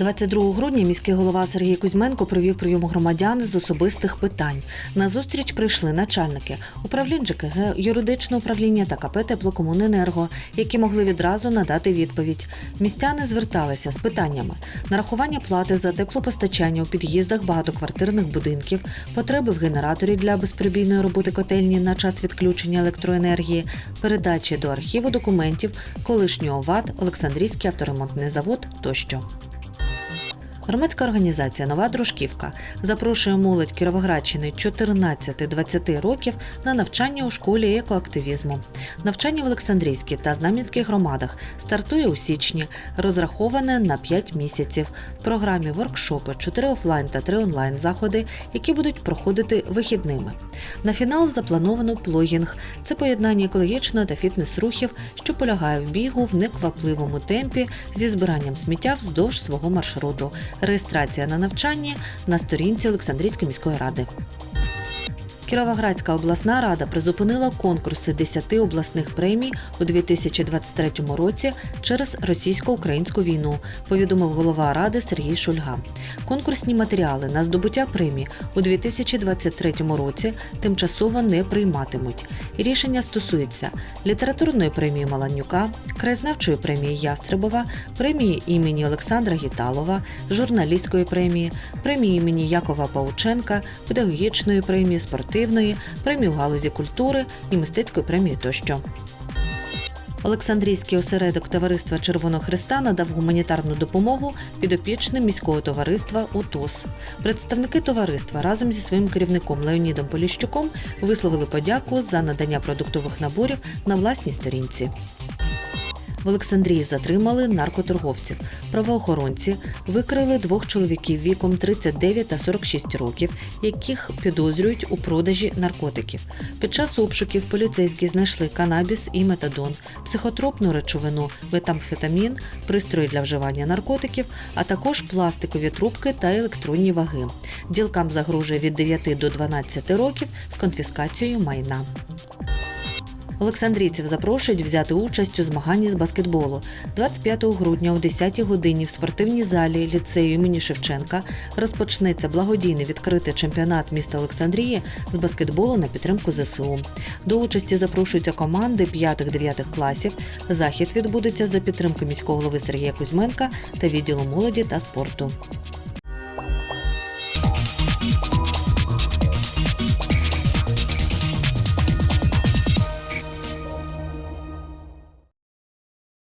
22 грудня міський голова Сергій Кузьменко провів прийом громадян з особистих питань. На зустріч прийшли начальники управлінь ЖКГ, юридичного управління та КП «Теплокомуненерго», які могли відразу надати відповідь. Містяни зверталися з питаннями: нарахування плати за теплопостачання у під'їздах багатоквартирних будинків, потреби в генераторі для безперебійної роботи котельні на час відключення електроенергії, передачі до архіву документів, колишнього ВАД, Олександрійський авторемонтний завод тощо. Громадська організація Нова Дружківка запрошує молодь Кіровоградщини 14-20 років на навчання у школі екоактивізму. Навчання в Олександрійській та Знам'янських громадах стартує у січні, розраховане на 5 місяців. В програмі воркшопи, 4 офлайн та 3 онлайн заходи, які будуть проходити вихідними. На фінал заплановано плогінг. Це поєднання екологічного та фітнес-рухів, що полягає в бігу в неквапливому темпі зі збиранням сміття вздовж свого маршруту. Реєстрація на навчання на сторінці Олександрійської міської ради. Кіровоградська обласна рада призупинила конкурси 10 обласних премій у 2023 році через російсько-українську війну, повідомив голова ради Сергій Шульга. Конкурсні матеріали на здобуття премій у 2023 році тимчасово не прийматимуть. Рішення стосується літературної премії Маланюка, краєзнавчої премії Ястребова, премії імені Олександра Гіталова, журналістської премії, премії імені Якова Паученка, педагогічної премії, спортивної, премії в галузі культури і мистецької премії тощо. Олександрійський осередок Товариства Червоного Христа надав гуманітарну допомогу підопічним міського товариства УТОС. Представники товариства разом зі своїм керівником Леонідом Поліщуком висловили подяку за надання продуктових наборів на власній сторінці. В Олександрії затримали наркоторговців. Правоохоронці викрили двох чоловіків віком 39 та 46 років, яких підозрюють у продажі наркотиків. Під час обшуків поліцейські знайшли канабіс і метадон, психотропну речовину, метамфетамін, пристрої для вживання наркотиків, а також пластикові трубки та електронні ваги. Ділкам загрожує від 9 до 12 років з конфіскацією майна. Олександрійців запрошують взяти участь у змаганні з баскетболу. 25 грудня о 10 годині в спортивній залі ліцею імені Шевченка розпочнеться благодійний відкритий чемпіонат міста Олександрії з баскетболу на підтримку ЗСУ. До участі запрошуються команди 5-9 класів. Захід відбудеться за підтримки міського голови Сергія Кузьменка та відділу молоді та спорту.